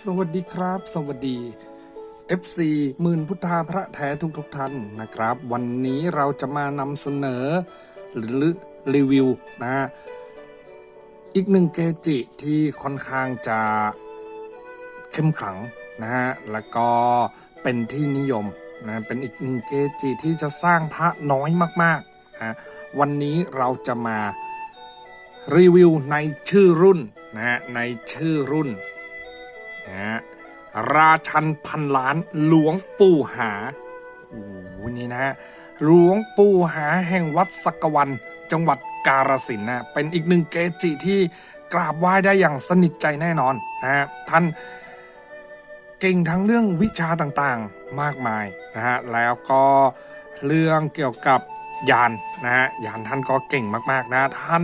สวัสดีครับ สวัสดี FC หมื่นพุทธาพระแท้ทุกทุกท่านนะครับ วันนี้เราจะมานำเสนอ หรือรีวิวนะอีกหนึ่งเกจิที่ค่อนข้างจะเข้มขลังนะฮะแล้วก็เป็นที่นิยมนะเป็นอีกหนึ่งเกจิที่จะสร้างพระน้อยมากๆนะวันนี้เราจะมารีวิวในชื่อรุ่นนะฮะในชื่อรุ่น ราชันพันล้านหลวงปู่หาโอ้โหนี่นะฮะหลวงปู่หาแห่งวัดสักวัน จังหวัดกาฬสินนะ เป็นอีกหนึ่งเกจิที่กราบไหว้ได้อย่างสนิทใจแน่นอนนะฮะท่านเก่งทั้งเรื่องวิชาต่างๆมากมายนะฮะแล้วก็เรื่องเกี่ยวกับยานนะฮะยานท่านก็เก่งมากๆนะท่าน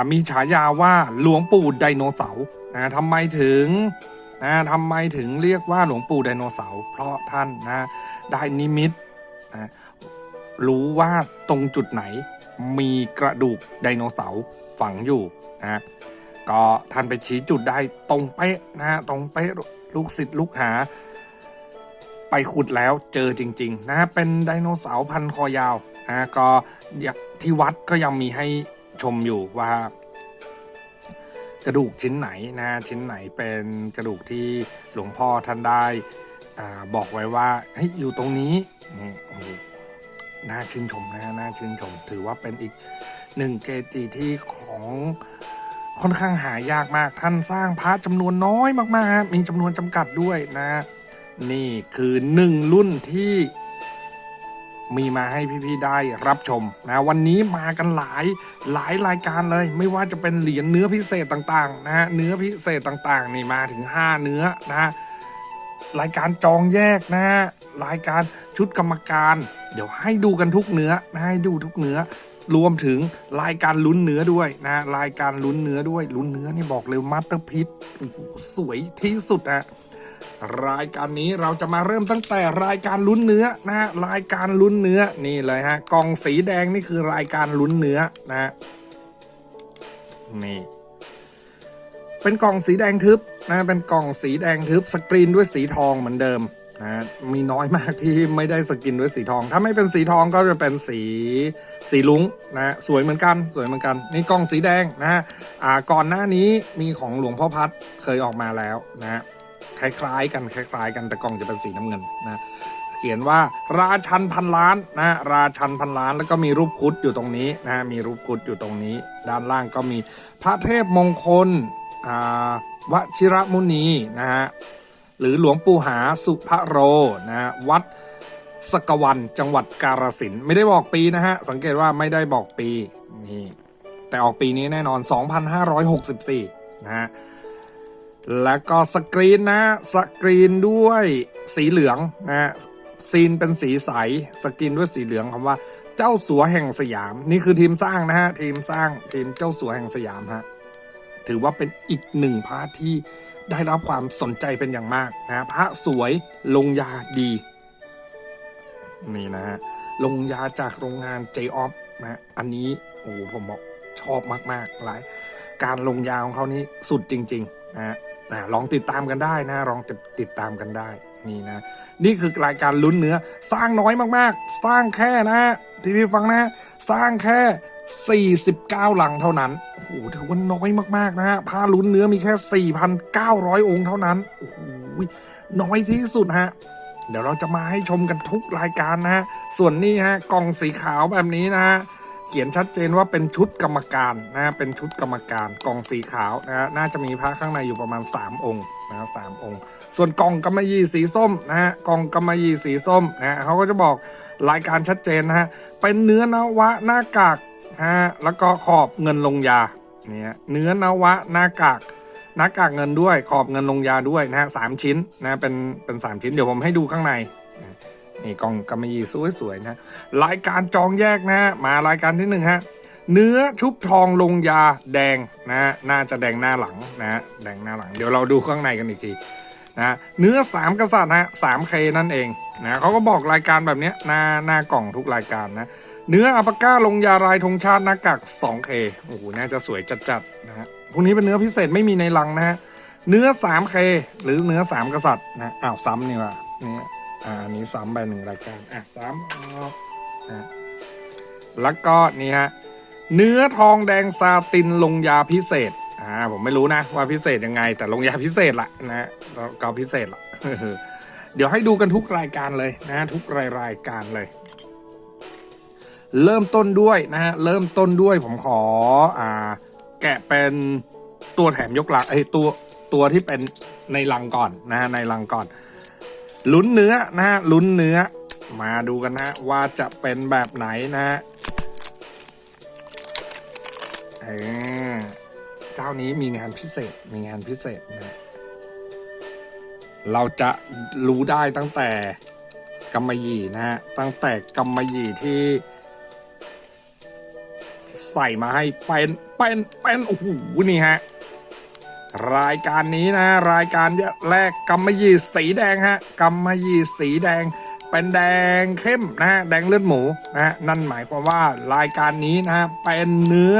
ามีฉายาว่าหลวงปู่ไดโนเสาร์นะทำไมถึง นะทำไมถึงเรียกว่าหลวงปู่ไดโนเสาร์เพราะท่านนะได้นิมิตนะรู้ว่าตรงจุดไหนมีกระดูกไดโนเสาร์ฝังอยู่นะก็ท่านไปชี้จุดได้ตรงเป๊ะนะตรงเป๊ะลูกศิษย์ลูกหา ไปขุดแล้วเจอจริง ๆ นะเป็นไดโนเสาร์พันคอยาวนะก็ที่วัดก็ยังมีให้ชมอยู่ว่า กระดูกชิ้นไหนนะชิ้นไหนเป็นกระดูกที่หลวงพ่อท่านได้อบอกไว้ว่าเฮ้อยู่ตรงนี้น่าชื่นชมนะฮะน่าชื่นชม ถือว่าเป็นอีกหนึ่งเกจิที่ของค่อนข้างหายากมากท่านสร้างพระจำนวนน้อยมากๆ มีจำนวนจำกัดด้วยนะ นี่คือหนึ่งรุ่นที่ มีมาให้พี่ๆได้รับชมนะวันนี้มากันหลายหลายรายการเลย ไม่ว่าจะเป็นเหรียญเนื้อพิเศษต่างๆนะฮะเนื้อพิเศษต่างๆนี่มาถึง 5 เนื้อนะฮะรายการจองแยกนะฮะรายการชุดกรรมการ เดี๋ยวให้ดูกันทุกเนื้อนะให้ดูทุกเนื้อรวมถึงรายการลุ้นเนื้อด้วยนะรายการลุ้นเนื้อด้วยลุ้นเนื้อนี่บอกเลยมาสเตอร์พิษสวยที่สุดอะ รายการนี้เราจะมาเริ่มตั้งแต่รายการลุ้นเนื้อนะฮะรายการลุ้นเนื้อนี่เลยฮะกล่องสีแดงนี่คือรายการลุ้นเนื้อนะฮะนี่เป็นกล่องสีแดงทึบนะเป็นกล่องสีแดงทึบสกรีนด้วยสีทองเหมือนเดิมนะมีน้อยมากที่ไม่ได้สกรีนด้วยสีทอง ถ้าไม่เป็นสีทองก็จะเป็นสีสีลุ้งนะสวยเหมือนกันสวยเหมือนกัน นี่กล่องสีแดงนะฮะอ่าก่อนหน้านี้มีของหลวงพ่อพัดเคยออกมาแล้วนะ คล้ายๆ กันคล้าย ๆ กันแต่กล่องจะเป็นสีน้ำเงินนะเขียนว่าราชันพันล้านนะราชันพันล้านแล้วก็มีรูปคุดอยู่ตรงนี้นะมีรูปคุดอยู่ตรงนี้ ด้านล่างก็มีพระเทพมงคลอ่าวชิระมุนีนะฮะหรือหลวงปู่หาสุภโรนะฮะวัดสกวันจังหวัดกาฬสินธุ์ไม่ได้บอกปีนะฮะสังเกตว่าไม่ได้บอกปีนี่แต่ออกปีนี้แน่นอน 2564 นะฮะ แล้วก็สกรีนนะสกรีนด้วยสีเหลืองนะซีนเป็นสีใสสกรีนด้วยสีเหลืองคำว่า เจ้าสัวแห่งสยาม นี่คือทีมสร้างนะฮะทีมสร้างทีมเจ้าสัวแห่งสยามฮะถือว่าเป็นอีกหนึ่งพระที่ได้รับความสนใจเป็นอย่างมากนะพระสวยลงยาดีนี่นะฮะลงยาจากโรงงาน j ออฟนะอันนี้โอ้โหผมบอกชอบมากๆหลายการลงยาของเขานี่สุดจริง ๆ นะฮะลองติดตามกันได้นะลองติดติดตามกันได้นี่นะ นี่คือรายการลุ้นเนื้อ สร้างน้อยมากๆ สร้างแค่นะที่พี่ฟังนะ สร้างแค่ 49 หลังเท่านั้นโอ้โหถือว่าน้อยมากๆนะฮะผ้าลุ้นเนื้อมีแค่ 4,900 องค์เท่านั้นโอ้โหน้อยที่สุดฮะเดี๋ยวเราจะมาให้ชมกันทุกรายการนะฮะส่วนนี้ฮะกล่องสีขาวแบบนี้นะฮะ เขียนชัดเจนว่าเป็นชุดกรรมการนะเป็นชุดกรรมการกล่องสีขาวนะฮะน่าจะมีพระข้างในอยู่ประมาณ 3 องค์นะฮะสามองค์ ส่วนกล่องกำมะหยี่สีส้มนะฮะกล่องกำมะหยี่สีส้มนะฮะเขาก็จะบอกรายการชัดเจนนะฮะเป็นเนื้อนวะหน้ากากนะฮะแล้วก็ขอบเงินลงยาเนี่ยเนื้อนวะหน้ากากหน้ากากเงินด้วยขอบเงินลงยาด้วยนะฮะสามชิ้นนะเป็นเป็นสามชิ้นเดี๋ยวผมให้ดูข้างใน นี่กล่องกำมะหยี่สวยๆนะรายการจองแยกนะฮะมารายการที่หนึ่งฮะเนื้อชุบทองลงยาแดงนะฮะน่าจะแดงหน้าหลังนะฮะแดงหน้าหลัง เดี๋ยวเราดูข้างในกันอีกทีนะเนื้อสามกษัตริย์ฮะสามเคนั่นเองนะเขาก็บอกรายการแบบนี้หน้าหน้ากล่องทุกรายการนะเนื้ออัปปาก้าลงยาลายธงชาติหน้ากาก 2K โอ้โหน่าจะสวยจัดๆนะฮะพวกนี้เป็นเนื้อพิเศษไม่มีในลังนะฮะเนื้อ 3K หรือเนื้อ3กษัตริย์นะอ้าวซ้ำนี่ว่ะนี่ อ่าอันนี้ซ้ำไปหนึ่งรายการ อะซ้ำออกนะแล้วก็นี่ฮะ เนื้อทองแดงซาตินลงยาพิเศษ อ่า ผมไม่รู้นะ ว่าพิเศษยังไง แต่ลงยาพิเศษละนะฮะก็พิเศษละเดี๋ยวให้ดูกันทุกรายการเลยนะ ทุกรายรายการเลย เริ่มต้นด้วยนะฮะ เริ่มต้นด้วยผมขอ อ่า แกะเป็นตัวแถมยกลังไอ้ตัวตัวที่เป็นในลังก่อนนะฮะในลังก่อน ลุ้นเนื้อนะฮะลุ้นเนื้อ มาดูกันนะว่าจะเป็นแบบไหนนะฮะเออเจ้านี้มีงานพิเศษมีงานพิเศษนะฮะเราจะรู้ได้ตั้งแต่กำมะหยี่นะฮะตั้งแต่กำมะหยี่ที่ ใส่มาให้เป็นเป็นเป็นโอ้โหนี่ฮะ รายการนี้นะ รายการแรกกำมะหยี่สีแดงฮะกำมะหยี่สีแดง เป็นแดงเข้มนะฮะแดงเลือดหมูนะฮะนั่นหมายความว่ารายการนี้นะฮะเป็นเนื้อ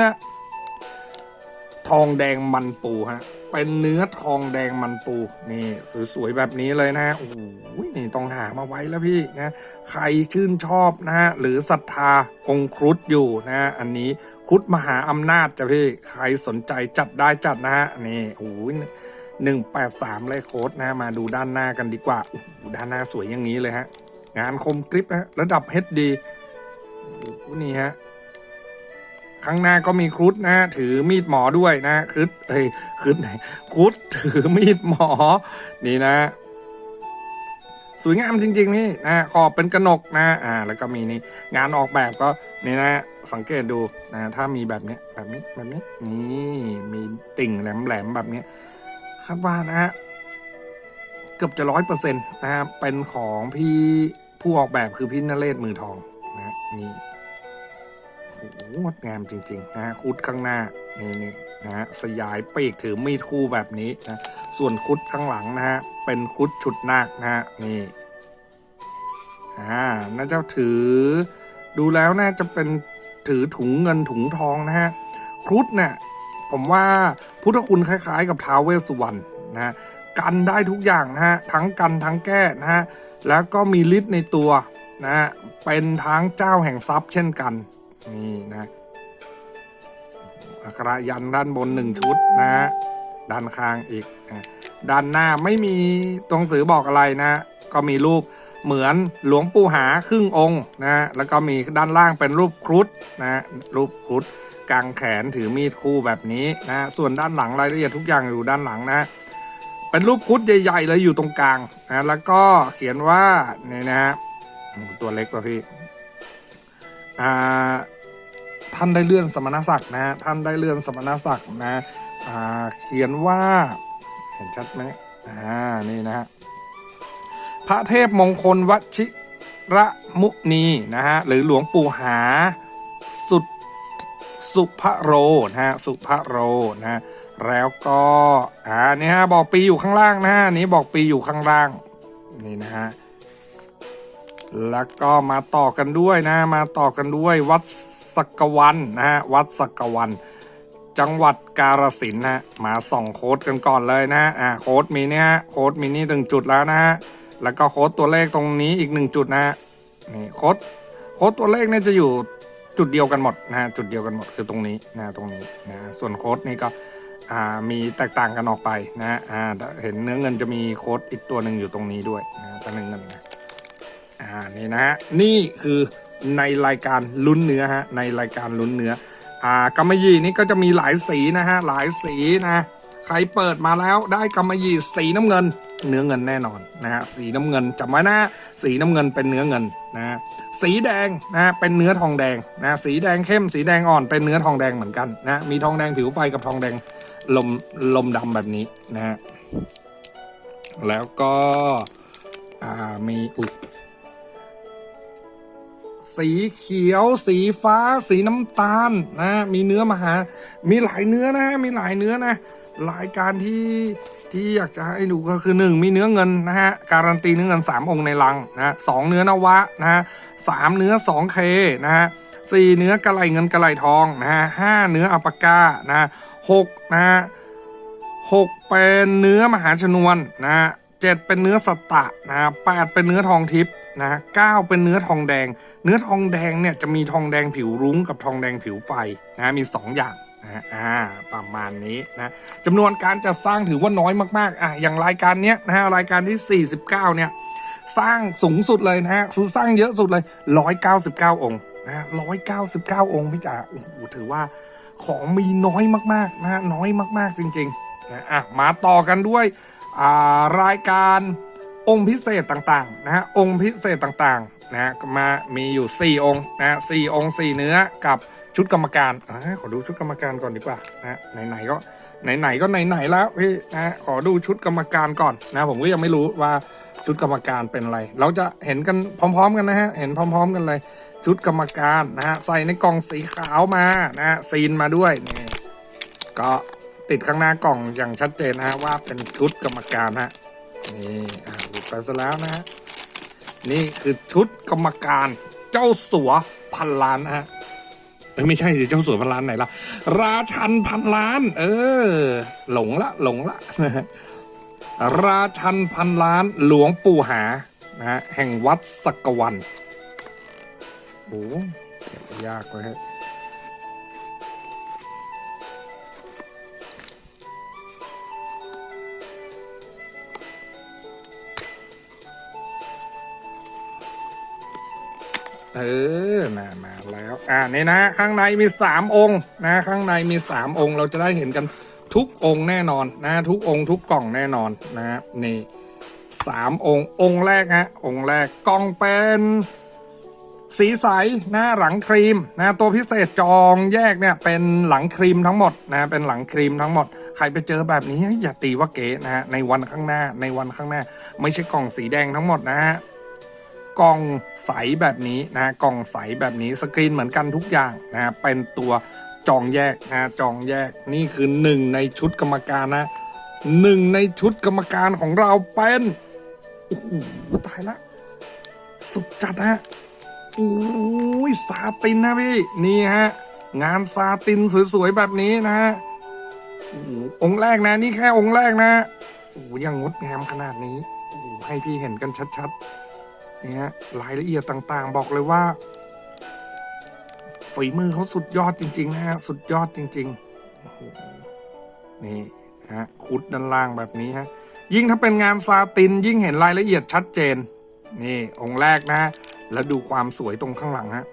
ทองแดงมันปูฮะ เป็นเนื้อทองแดงมันปูนี่สวยๆแบบนี้เลยนะโอ้โหนี่ต้องหามาไว้แล้วพี่นะใครชื่นชอบนะฮะหรือศรัทธาองครุฑอยู่นะ อันนี้ครุฑมหาอำนาจจ้ะพี่ใครสนใจจัดได้จัดนะฮะนี่โอ้ยหนึ่งแปดสามเลยโค้ดนะมาดูด้านหน้ากันดีกว่าด้านหน้าสวยอย่างนี้เลยฮะ งานคมกริปฮะระดับ HD โอ้โหนี่ฮะ ข้างหน้าก็มีครุฑนะถือมีดหมอด้วยนะครุฑเฮ้ยครุฑไหนครุฑถือมีดหมอ นี่นะ สวยงามจริง ๆ นี่นะขอบเป็นกระหนกนะ อ่า แล้วก็มีนี่งานออกแบบก็นี่นะ สังเกตดูนะถ้ามีแบบนี้แบบนี้แบบนี้นี่มีติ่งแหลมๆแบบนี้คาดว่านะฮะเกือบจะร้อยเปอร์เซ็นต์นะฮะเป็นของพี่ผู้ออกแบบคือพี่นเรศมือทองนะนี่ หงดงามจริงๆนะฮะคุดข้างหน้านี่นี่นะฮะสยายปีกถือมีดคู่แบบนี้นะส่วนคุดข้างหลังนะฮะเป็นคุดฉุดนาคนะฮะนี่อ่าน่าจะถือ ดูแล้วน่าจะเป็นถือถุงเงินถุงทองนะฮะครุฑเนี่ยผมว่าพุทธคุณคล้าย ๆ กับท้าวเวสสุวรรณนะฮะกันได้ทุกอย่างนะฮะทั้งกันทั้งแก้นะฮะแล้วก็มีฤทธิ์ในตัวนะฮะเป็นทั้งเจ้าแห่งทรัพย์เช่นกัน นี่นะอักระยันด้านบนหนึ่งชุดนะด้านข้างอีกด้านหน้าไม่มีตัวหนังสือบอกอะไรนะ ก็มีรูปเหมือนหลวงปู่หาครึ่งองค์นะแล้วก็มีด้านล่างเป็นรูปครุฑนะรูปครุฑกางแขนถือมีดคู่แบบนี้นะส่วนด้านหลังรายละเอียดทุกอย่างอยู่ด้านหลังนะ เป็นรูปครุฑใหญ่ๆเลยอยู่ตรงกลางนะแล้วก็เขียนว่าเนี่ยนะฮะตัวเล็กกว่าพี่ ท่านได้เลื่อนสมณศักดิ์นะท่านได้เลื่อนสมณศักดิ์นะเขียนว่าเห็นชัดไหมอ่านี่นะฮะพระเทพมงคลวชิระมุนีนะฮะหรือหลวงปู่หาสุดสุภโรนะฮะสุภโรนะฮะแล้วก็อ่านี่ฮะบอกปีอยู่ข้างล่างนะฮะอันนี้บอกปีอยู่ข้างล่างนี่นะฮะ แล้วก็มาต่อกันด้วยนะ มาต่อกันด้วยวัดสักวันนะฮะ วัดสักวัน จังหวัดกาฬสินนะฮะมาส่องโค้ดกันก่อนเลยนะอ่าโค้ดมีเนี่ยโค้ดมีนี่หนึ่งจุดแล้วนะฮะ แล้วก็โค้ดตัวเลขตรงนี้อีกหนึ่งจุดนะนี่โค้ดโค้ดตัวเลขเนี่ยจะอยู่จุดเดียวกันหมดนะฮะจุดเดียวกันหมดคือตรงนี้นะตรงนี้นะส่วนโค้ดนี่ก็อ่ามีแตกต่างกันออกไปนะฮะอ่าเห็นเนื้อเงินจะมีโค้ดอีกตัวหนึ่งอยู่ตรงนี้ด้วยนะถ้าเนื้อเงินนะ อ่านี่นะฮะนี่คือในรายการลุ้นเนื้อฮะในรายการลุ้นเนื้ออ่ากำมะหยี่นี่ก็จะมีหลายสีนะฮะหลายสีนะใครเปิดมาแล้วได้กำมะหยี่สีน้ำเงิน เนื้อเงินแน่นอนนะฮะสีน้ำเงินจำไว้นะสีน้ำเงินเป็นเนื้อเงินนะสีแดงนะเป็นเนื้อทองแดงนะสีแดงเข้มสีแดงอ่อนเป็นเนื้อทองแดงเหมือนกันนะมีทองแดงผิวไฟกับทองแดงลมลมดำแบบนี้นะฮะแล้วก็อ่ามีอุ้ย สีเขียว สีฟ้า สีน้ำตาลนะมีเนื้อมาหา มีหลายเนื้อนะมีหลายเนื้อนะรายการที่ที่อยากจะให้ดูก็คือหนึ่งมีเนื้อเงินนะฮะการันตีเนื้อเงินสามองค์ในลังนะสองเนื้อนวะนะฮะสามเนื้อสองเคนะฮะสี่เนื้อกระไหลเงินกระไหลทองนะฮะห้าเนื้ออัปกานะฮะหกนะฮะหกเป็นเนื้อมหาชนวนนะฮะ เจ็ดเป็นเนื้อสตตะนะฮะแปดเป็นเนื้อทองทิพย์นะเก้าเป็นเนื้อทองแดง เนื้อทองแดงเนี่ยจะมีทองแดงผิวรุ้งกับทองแดงผิวไฟนะมีสองอย่างนะอ่าประมาณนี้นะจำนวนการจัดสร้างถือว่าน้อยมากๆอะอย่างรายการเนี้ยนะฮะรายการที่ 49 เนี่ยสร้างสูงสุดเลยนะฮะคือสร้างเยอะสุดเลย 199 องค์นะฮะ199องค์พี่จ๋าโอ้โหถือว่าของมีน้อยมากๆนะฮะน้อยมากๆจริงๆนะอะมาต่อกันด้วย รายการองค์พิเศษต่างๆนะฮะองค์พิเศษต่างๆนะฮะมามีอยู่ 4 องค์นะสี่องค์สี่เนื้อกับชุดกรรมการอขอดูชุดกรรมการก่อนดีกว่านะไหนๆก็ไหนๆก็ไหนๆแล้วพี่นะฮะขอดูชุดกรรมการก่อนนะผมก็ยังไม่รู้ว่าชุดกรรมการเป็นอะไร เราจะเห็นกันพร้อม ๆ กันนะฮะเห็นพร้อม ๆ กันเลยชุดกรรมการนะฮะใส่ในกล่องสีขาวมานะฮะซีนมาด้วยนี่ก็ ติดข้างหน้ากล่องอย่างชัดเจนนะฮะว่าเป็นชุดกรรมการฮะนี่อ่าหลุดไปซะแล้วนะฮะนี่คือชุดกรรมการเจ้าสัวพันล้านฮะเอ้ยไม่ใช่เจ้าสัวพันล้านไหนล่ะราชันพันล้าน เออ หลงละหลงละราชันพันล้านหลวงปู่หานะฮะแห่งวัดสักวันโอ้ยากเลยฮะ เออน่ามาแล้วอ่านี่นะ ข้างในมีสามองค์นะ ข้างในมีสามองค์ เราจะได้เห็นกันทุกองค์แน่นอนนะ ทุกองค์ทุกกล่องแน่นอนนะนี่สามองค์องค์แรกฮะองค์แรกกล่องเป็นสีใสหนะหลังครีมนะตัวพิเศษจองแยกเนี่ยเป็นหลังครีมทั้งหมดนะเป็นหลังครีมทั้งหมด ใครไปเจอแบบนี้อย่าตีว่าเก๋นะฮะในวันข้างหน้าในวันข้างหน้า ไม่ใช่กล่องสีแดงทั้งหมดนะฮะ กล่องใสแบบนี้นะกล่องใสแบบนี้สกรีนเหมือนกันทุกอย่างนะเป็นตัวจองแยกนะจองแยกนี่คือหนึ่งในชุดกรรมการนะหนึ่งในชุดกรรมการของเราเป็นโอ้โหตายละ สุดจัดฮะโอ้ยซาตินนะพี่นี่ฮะงานซาตินสวยๆแบบนี้นะฮะโอ้องค์แรกนะนี่แค่องค์แรกนะโอ้ยังงดงามขนาดนี้ให้พี่เห็นกันชัดๆ นี่ฮะรายละเอียดต่างๆ บอกเลยว่าฝีมือเขาสุดยอดจริงๆนะฮะสุดยอดจริงๆนี่ฮะคุดด้านล่างแบบนี้ฮะยิ่งถ้าเป็นงานซาติน ยิ่งเห็นรายละเอียดชัดเจน นี่องค์แรกนะ แล้วดูความสวยตรงข้างหลังฮะ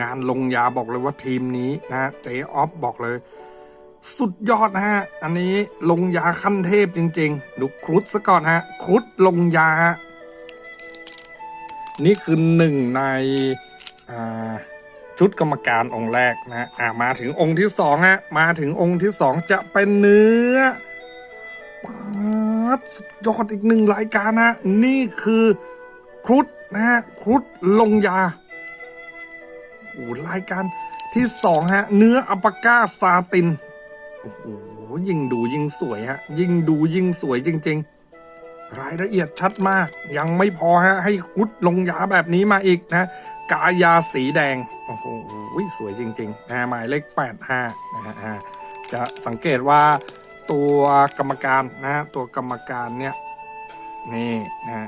งานลงยาบอกเลยว่าทีมนี้นะเจออฟบอกเลย สุดยอดนะฮะ อันนี้ลงยาขั้นเทพจริง ๆ ดูครุฑซะก่อนฮะครุฑลงยาฮะ นี่คือหนึ่งในชุดกรรมการองค์แรกนะฮะอ่ามาถึงองค์ที่สองฮะมาถึงองค์ที่สองจะเป็นเนื้อป๊าดยอดอีกหนึ่งรายการนะนี่คือครุฑนะฮะครุฑลงยาโอ้โหรายการที่สองฮะ เนื้ออัปาก้าซาตินโอ้โหยิ่งดูยิ่งสวยฮะ ยิ่งดูยิ่งสวยจริง ๆ รายละเอียดชัดมาก ยังไม่พอฮะ ให้ครุฑลงยาแบบนี้มาอีกนะ กายาสีแดง โอ้โหสวยจริงๆนะหมายเลข 85 นะฮะจะสังเกตว่าตัวกรรมการนะตัวกรรมการเนี่ยนี่นะ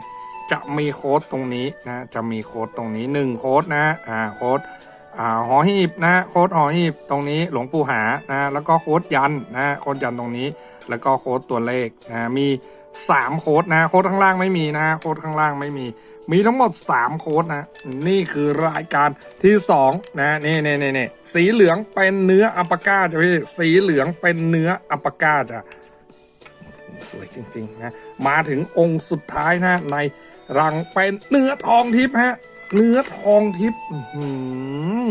จะมีโค้ดตรงนี้นะจะมีโค้ดตรงนี้หนึ่งโค้ดนะอ่าโค้ดอ่าหอหีบนะโค้ดหอหีบตรงนี้หลวงปู่หานะแล้วก็โค้ดยันนะโค้ดยันตรงนี้ แล้วก็โค้ดตัวเลขนะมี สามโค้ดนะ โค้ดข้างล่างไม่มีนะ โค้ดข้างล่างไม่มี มีทั้งหมด 3 โค้ดนะ นี่คือรายการที่ 2 นะนี่นี่นี่นี่สีเหลืองเป็นเนื้ออัปก้าจ้ะพี่ สีเหลืองเป็นเนื้ออัปก้าจ้ะสวยจริงๆนะมาถึงองค์สุดท้ายนะ ในรังเป็นเนื้อทองทิพย์ฮะ เนื้อทองทิพย์อื้อหือ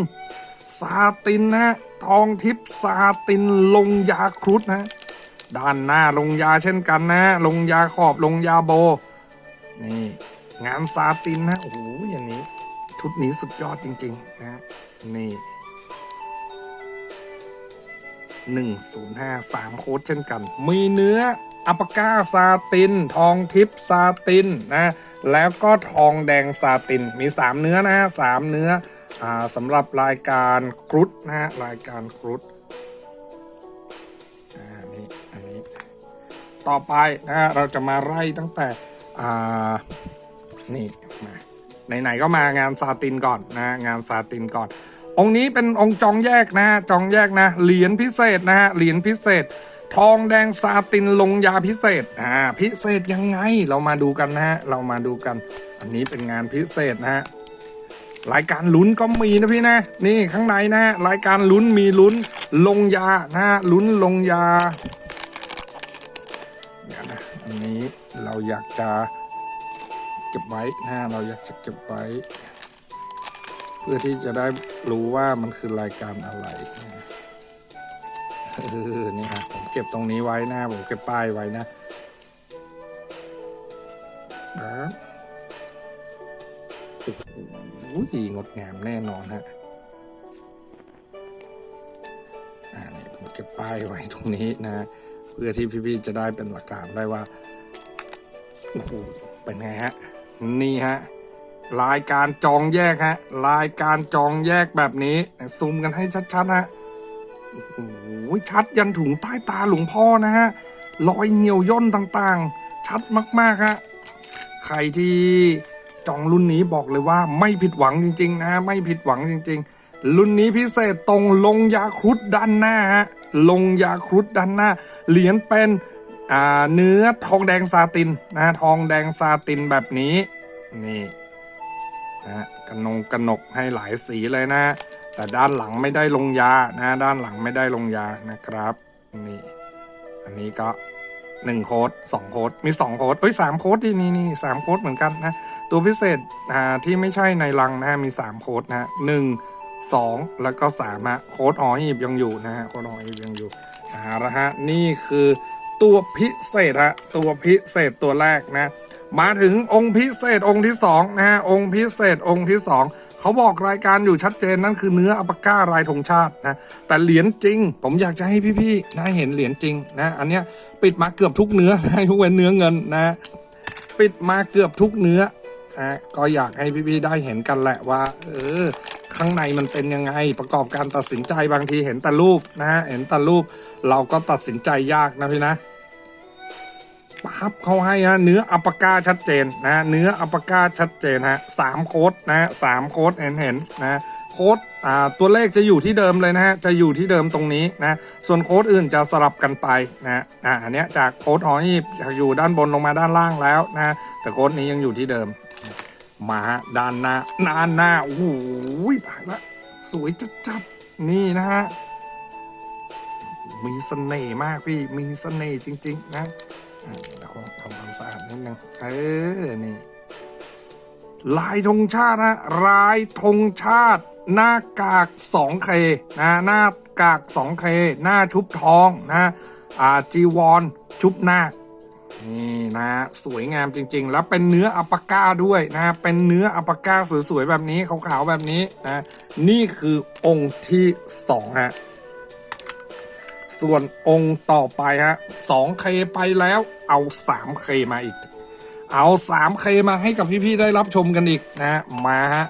ซาตินนะทองทิพย์ซาตินลงยาครุฑนะ ด้านหน้าลงยาเช่นกันนะ ลงยาขอบลงยาโบ นี่ งานซาตินนะโอ้โหอย่างนี้ ชุดนี้สุดยอดจริง ๆ นะ นี่หนึ่งศูนย์ห้าสามโค้ดเช่นกัน มีเนื้ออัปก้าซาติน ทองทิพซาตินนะ แล้วก็ทองแดงซาติน มีสามเนื้อนะฮะสามเนื้ออสำหรับรายการครุฑนะฮะรายการครุฑ ต่อไปนะฮะเราจะมาไล่ตั้งแต่อ่านี่มาไหนๆก็มางานซาตินก่อนนะงานซาตินก่อน องค์นี้เป็นองค์จองแยกนะฮะจองแยกนะเหรียญพิเศษนะฮะเหรียญพิเศษ ทองแดงซาตินลงยาพิเศษอ่าพิเศษยังไงเรามาดูกันนะฮะเรามาดูกัน อันนี้เป็นงานพิเศษนะฮะรายการลุ้นก็มีนะพี่นะ นี่ข้างในนะฮะรายการลุ้นมีลุ้นลงยานะฮะลุ้นลงยา อันนี้เราอยากจะเก็บไว้นะเราอยากจะเก็บไว้ เพื่อที่จะได้รู้ว่ามันคือรายการอะไรนี่ฮะผมเก็บตรงนี้ไว้นะผมเก็บป้ายไว้นะครับโอ้โหงดงามแน่นอนฮะอ่านี่ผมเก็บป้ายไว้ตรงนี้นะ พื่อที่พี่ๆจะได้เป็นหลักฐานได้ว่าโอ้โหเป็นไงฮะนี่ฮะรายการจองแยกฮะรายการจองแยกแบบนี้ซูมกันให้ชัดๆฮะโอ้โหชัดยันถุงใต้ตาหลวงพ่อนะฮะรอยเหี่ยวย่นต่างๆ ชัดมากๆฮะใครที่จองรุ่นนี้บอกเลยว่าไม่ผิดหวังจริง ๆ นะ ไม่ผิดหวังจริง ๆ รุ่นนี้พิเศษตรงลงยาครุฑด้านหน้าฮะ ลงยาครุฑด้านหน้า เหรียญเป็นเนื้อทองแดงซาตินนะทองแดงซาตินแบบนี้นี่นะกระนงกระหนกให้หลายสีเลยนะ แต่ด้านหลังไม่ได้ลงยานะ ด้านหลังไม่ได้ลงยานะครับนี่อันนี้ก็หนึ่งโค้ดสองโค้ดมีสองโค้ดเอ้ยสามโค้ดที่นี่นี่สามโค้ดเหมือนกันนะ ตัวพิเศษอ่าที่ไม่ใช่ในรังนะฮะมีสามโค้ดนะฮะหนึ่ง สองแล้วก็สามฮะโค้ดออหีบยังอยู่นะฮะโค้ดออหีบยังอยู่เอาละฮะนี่คือตัวพิเศษฮะตัวพิเศษตัวแรกนะ มาถึงองค์พิเศษองค์ที่สองนะฮะองค์พิเศษองค์ที่สองเขาบอกรายการอยู่ชัดเจนนั่นคือเนื้ออัปก้ารายธงชาตินะแต่เหรียญจริง ผมอยากจะให้พี่ๆนะเห็นเหรียญจริงนะอันเนี้ยปิดมาเกือบทุกเนื้อนะยกเว้นเนื้อเงินนะปิดมาเกือบทุกเนื้อนะก็อยากให้พี่ๆได้เห็นกันแหละว่า เออ ข้างในมันเป็นยังไงประกอบการตัดสินใจบางทีเห็นแต่รูปนะฮะเห็นแต่รูปเราก็ตัดสินใจยากนะพี่นะปั๊บเขาให้ฮะเนื้ออัปกาชัดเจนนะเนื้ออัปกาชัดเจนฮะสามโค้ดนะฮะสามโค้ดเห็นเห็นนะโค้ดอ่าตัวเลขจะอยู่ที่เดิมเลยนะฮะจะอยู่ที่เดิมตรงนี้นะส่วนโค้ดอื่นจะสลับกันไปนะอ่าอันเนี้ยจากโค้ดหอหีบจะอยู่ด้านบนลงมาด้านล่างแล้วนะแต่โค้ดนี้ยังอยู่ที่เดิม มาด้านหน้าด้านหน้าโอ้โหตายละสวยจัดจัดนี่นะฮะมีเสน่ห์มากพี่มีเสน่ห์จริง ๆ นะอะเดี๋ยวขอทำความสะอาดนิดนึงเออนี่ลายธงชาตินะลายธงชาติ หน้ากาก 2K นะหน้ากาก 2K หน้าชุบทองนะอ่าจีวร ชุบหน้าค นี่นะสวยงามจริง ๆ แล้วเป็นเนื้ออัปปะก้าด้วยนะ เป็นเนื้ออัปปะก้าสวยๆแบบนี้ขาวๆแบบนี้นะนี่คือองค์ที่สองฮะส่วนองค์ต่อไปฮะ 2K ไปแล้วเอา 3K มาอีก เอา 3K มาให้กับพี่ๆได้รับชมกันอีกนะมาฮะ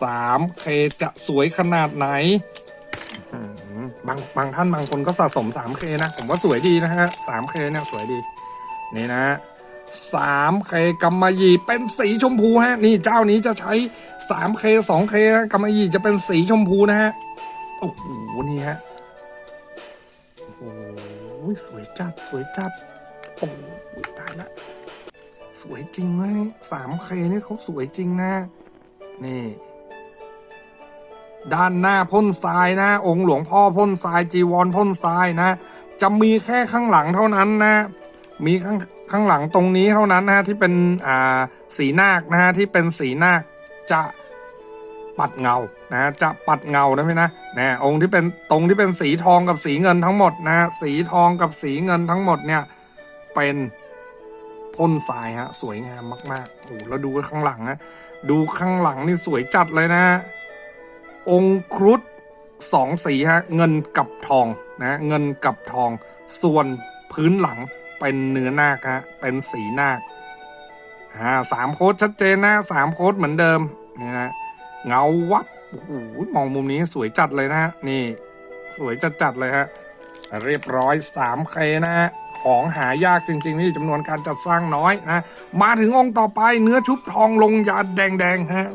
3K จะสวยขนาดไหนบางบางท่านบางคนก็สะสม 3K นะ ผมว่าสวยดีนะฮะ 3K เนี่ยสวยดี นี่นะ 3K กำมะหยี่เป็นสีชมพูฮะ นี่เจ้านี้จะใช้ 3K 2K ฮะกำมะหยี่จะเป็นสีชมพูนะฮะ โอ้โห นี่ฮะ โอ้โห สวยจัด สวยจัด โอ้โหตายละสวยจริงเลยสามเคนี่เขาสวยจริงนะ นี่ ด้านหน้าพ่นทรายนะ องค์หลวงพ่อพ่นทรายจีวรพ่นทรายนะ จะมีแค่ข้างหลังเท่านั้นนะ มีข้างข้างหลังตรงนี้เท่านั้นนะฮะที่เป็นอ่าสีนาคนะฮะที่เป็นสีนาคจะปัดเงานะฮะจะปัดเงานะพี่นะนะองค์ที่เป็นตรงที่เป็นสีทองกับสีเงินทั้งหมดนะสีทองกับสีเงินทั้งหมดเนี่ยเป็นพ่นทรายฮะสวยงามมากๆโอ้โหแล้วดูข้างหลังนะดูข้างหลังนี่สวยจัดเลยนะองค์ครุฑสองสีฮะเงินกับทองนะเงินกับทองส่วนพื้นหลัง เป็นเนื้อนาคฮะเป็นสีนาคอ่าสามโค้ดชัดเจนนะสามโค้ดเหมือนเดิมนี่นะเงาวับโอ้โหมองมุมนี้สวยจัดเลยนะฮะนี่ สวยจัดจัดเลยฮะเรียบร้อย 3K นะฮะของหายากจริงๆ นี่จำนวนการจัดสร้างน้อยนะมาถึงองค์ต่อไปเนื้อชุบทองลงยาแดงๆฮะ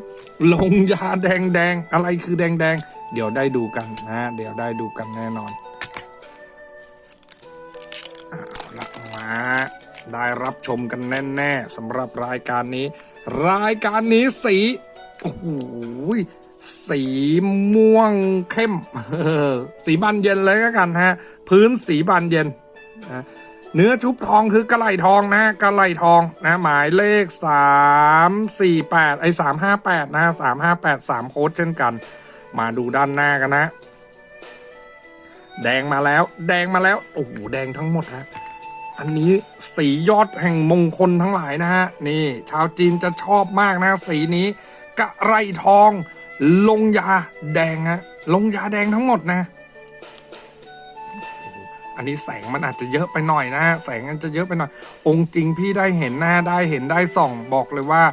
ลงยาแดงๆ อะไรคือแดงๆ เดี๋ยวได้ดูกันนะ เดี๋ยวได้ดูกันแน่นอน ละได้รับชมกันแน่ ๆสำหรับรายการนี้ รายการนี้สีโอ้โหสีม่วงเข้ม สีบานเย็นเลยก็กันฮะ พื้นสีบานเย็นนะเนื้อชุบทองคือกระไหลทองนะกระไหลทองนะ หมายเลขสามสี่แปดไอ้สามห้าแปดนะสามห้าแปดสามโค้ดเช่นกัน มาดูด้านหน้ากันนะ แดงมาแล้ว แดงมาแล้ว โอ้โห แดงทั้งหมดฮะ อันนี้สียอดแห่งมงคลทั้งหลายนะฮะ นี่ ชาวจีนจะชอบมากนะ สีนี้ กะไรทอง ลงยาแดงฮะลงยาแดงทั้งหมดนะ อันนี้แสงมันอาจจะเยอะไปหน่อยนะ แสงมันจะเยอะไปหน่อย องค์จริงพี่ได้เห็นหน้าได้เห็นได้ส่อง บอกเลยว่า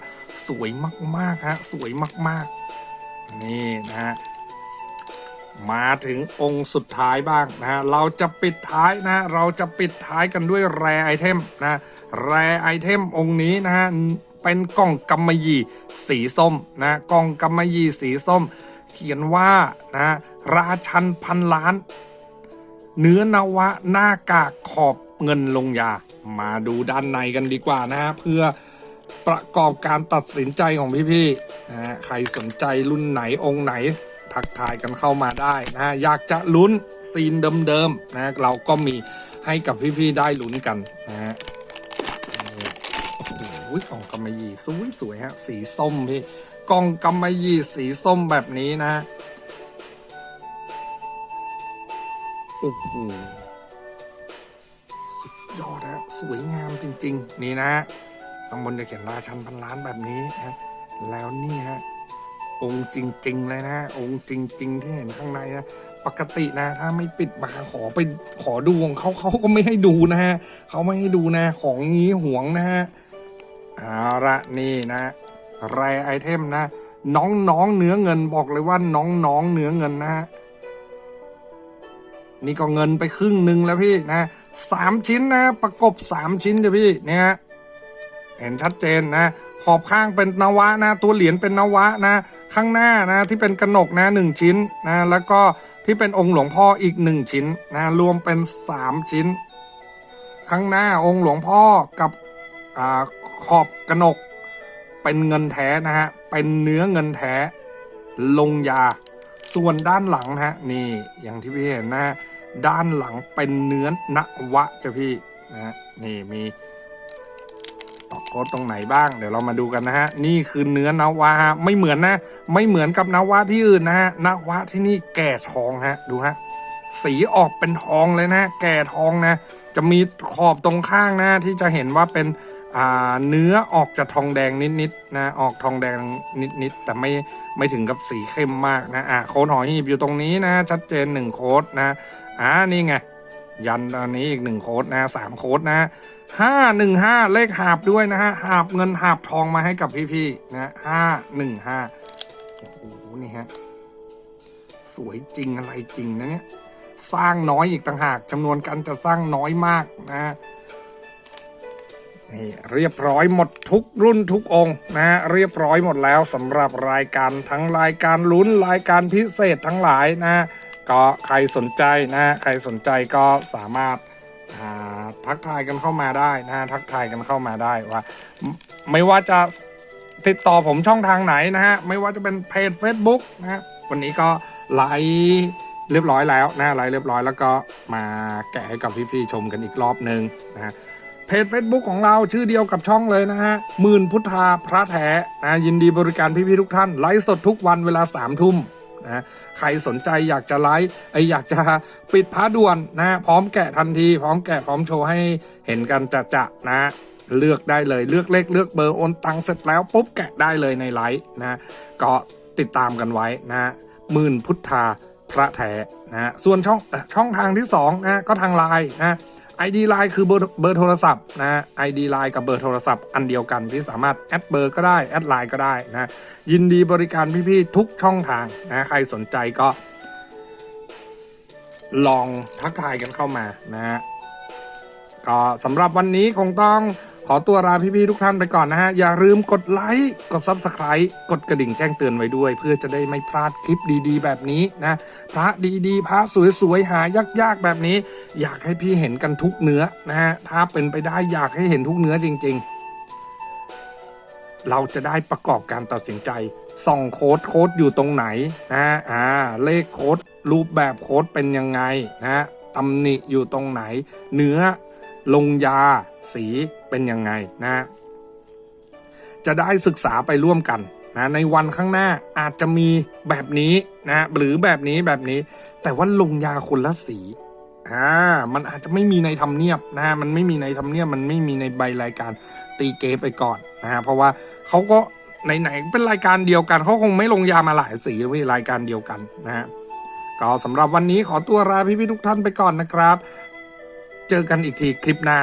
สวยมากๆฮะสวยมากๆ นี่นะฮะ มาถึงองค์สุดท้ายบ้างนะฮะเราจะปิดท้ายนะเราจะปิดท้ายกันด้วยแรไอเทมนะแรไอเทมองค์นี้นะฮะเป็นกล่องกำมะหยี่สีส้มนะกล่องกำมะหยี่สีส้ม เขียนว่านะราชันพันล้าน เนื้อนวะหน้ากากขอบเงินลงยา มาดูด้านในกันดีกว่านะฮะเพื่อประกอบการตัดสินใจของพี่ๆนะฮะใครสนใจรุ่นไหนองค์ไหน ทักทายกันเข้ามาได้นะอยากจะลุ้นซีนเดิมๆนะเราก็มีให้กับพี่ๆได้ลุ้นกันนะฮะนี่โอ้โหกล่องกำมะหยี่สวยๆฮะ สีส้มพี่กล่องกำมะหยี่สีส้มแบบนี้นะโอ้โหสุดยอดฮะสวยงามจริง ๆ นี่นะข้างบนจะเขียนราชันพันล้านแบบนี้นะแล้วนี่ฮะ องค์จริง ๆ เลยนะ องค์จริง ๆ ที่เห็นข้างในนะ ปกตินะ ถ้าไม่ปิดมาขอไปขอดูของเขาเขาก็ไม่ให้ดูนะฮะเขาไม่ให้ดูนะ ของนี้ห่วงนะฮะเอาละนี่นะแรไอเทมนะ น้องๆเนื้อเงินบอกเลยว่าน้องๆเนื้อเงินนะฮะนี่ก็เงินไปครึ่งหนึ่งแล้วพี่นะสามชิ้นนะ ประกบสามชิ้นเดี๋ยวพี่เนี่ยเห็นชัดเจนนะ ขอบข้างเป็นนวะนะ ตัวเหรียญเป็นนวะนะ ข้างหน้านะที่เป็นกระหนกนะหนึ่งชิ้นนะแล้วก็ที่เป็นองค์หลวงพ่ออีกหนึ่งชิ้นนะรวมเป็นสามชิ้น ข้างหน้าองค์หลวงพ่อกับอขอบกระหนก เป็นเงินแท้นะฮะเป็นเนื้อเงินแท้ ลงยาส่วนด้านหลังนะฮะนี่อย่างที่พี่เห็นนะด้านหลังเป็นเนื้อนวะจ้ะพี่นะนี่มี ตอกโค้ดตรงไหนบ้าง เดี๋ยวเรามาดูกันนะฮะ นี่คือเนื้อนาวะฮะ ไม่เหมือนนะ ไม่เหมือนกับนาวะที่อื่นนะฮะนาวะที่นี่แก่ทองฮะ ดูฮะ สีออกเป็นทองเลยนะแก่ทองนะ จะมีขอบตรงข้างนะที่จะเห็นว่าเป็นอ่าเนื้อออกจากทองแดงนิดๆนะ ออกทองแดงนิดๆแต่ไม่ไม่ถึงกับสีเข้มมากนะอะโค้ดหอหีบอยู่ตรงนี้นะ ชัดเจนหนึ่งโค้ดนะอ่านี่ไงยันอันนี้อีกหนึ่งโค้ดนะสามโค้ดนะ ห้าหนึ่งห้าเลขหาบด้วยนะฮะ หาบเงินหาบทองมาให้กับพี่ๆนะห้าหนึ่งห้าโอ้โหนี่ฮะ สวยจริงอะไรจริงนะเนี่ย สร้างน้อยอีกต่างหากจำนวนการจะสร้างน้อยมากนะนี่เรียบร้อยหมดทุกรุ่นทุกองค์นะ เรียบร้อยหมดแล้วสำหรับรายการทั้งรายการลุ้นรายการพิเศษทั้งหลายนะ ก็ใครสนใจนะ ใครสนใจก็สามารถ ทักทายกันเข้ามาได้นะทักทายกันเข้ามาได้ว่า ไม่ว่าจะติดต่อผมช่องทางไหนนะฮะไม่ว่าจะเป็นเพจ Facebook นะฮะวันนี้ก็ไลฟ์เรียบร้อยแล้วนะไลฟ์เรียบร้อยแล้วก็มาแกะให้กับพี่ๆชมกันอีกรอบหนึ่งนะฮะเพจ Facebook ของเราชื่อเดียวกับช่องเลยนะฮะหมื่นพุทธาพระแท้นะยินดีบริการพี่ๆทุกท่านไลฟ์สดทุกวันเวลาสามทุ่ม นะใครสนใจอยากจะไลฟ์ไออยากจะปิดพระด่วนนะพร้อมแกะทันที พร้อมแกะพร้อมโชว์ให้เห็นกันจะจะนะเลือกได้เลยเลือกเลขเลือกเบอร์โอนตังเสร็จแล้วปุ๊บแกะได้เลยในไลฟ์นะก็ติดตามกันไว้นะหมื่นพุทธาพระแท้นะส่วนช่องช่องทางที่2นะก็ทางไลน์นะ ID ไลน์คือเบอร์เบอร์โทรศัพท์นะ ID ไลน์กับเบอร์โทรศัพท์อันเดียวกันที่สามารถแอดเบอร์ก็ได้แอดไลน์ก็ได้นะยินดีบริการพี่ๆทุกช่องทางนะใครสนใจก็ ลองทักทายกันเข้ามานะฮะ ก็สำหรับวันนี้คงต้องขอตัวลาพี่ๆทุกท่านไปก่อนนะฮะ อย่าลืมกดไลค์กด Subscribe กดกระดิ่งแจ้งเตือนไว้ด้วย เพื่อจะได้ไม่พลาดคลิปดีๆ แบบนี้นะ พระดีๆ พระสวยๆ หายากๆ แบบนี้ อยากให้พี่เห็นกันทุกเนื้อนะฮะ ถ้าเป็นไปได้อยากให้เห็นทุกเนื้อจริง ๆ เราจะได้ประกอบการตัดสินใจส่องโค้ดโค้ดอยู่ตรงไหนนะฮะอ่าเลขโค้ดรูปแบบโค้ดเป็นยังไงนะฮะตำหนิอยู่ตรงไหน เนื้อ ลงยาสีเป็นยังไงนะจะได้ศึกษาไปร่วมกันนะในวันข้างหน้าอาจจะมีแบบนี้นะหรือแบบนี้แบบนี้ แต่ว่าลงยาคนละสีอ่ามันอาจจะไม่มีในทำเนียบนะฮะมันไม่มีในทำเนียบมันไม่มีในใบรายการตีเกไปก่อนนะฮะเพราะว่าเขาก็ไหนๆเป็นรายการเดียวกันเขาคงไม่ลงยามาหลายสีว้รายการเดียวกันนะฮะก็สำหรับวันนี้ขอตัวลาพี่ๆทุกท่านไปก่อนนะครับ เจอกันอีกทีคลิปหน้า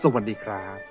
สวัสดีครับ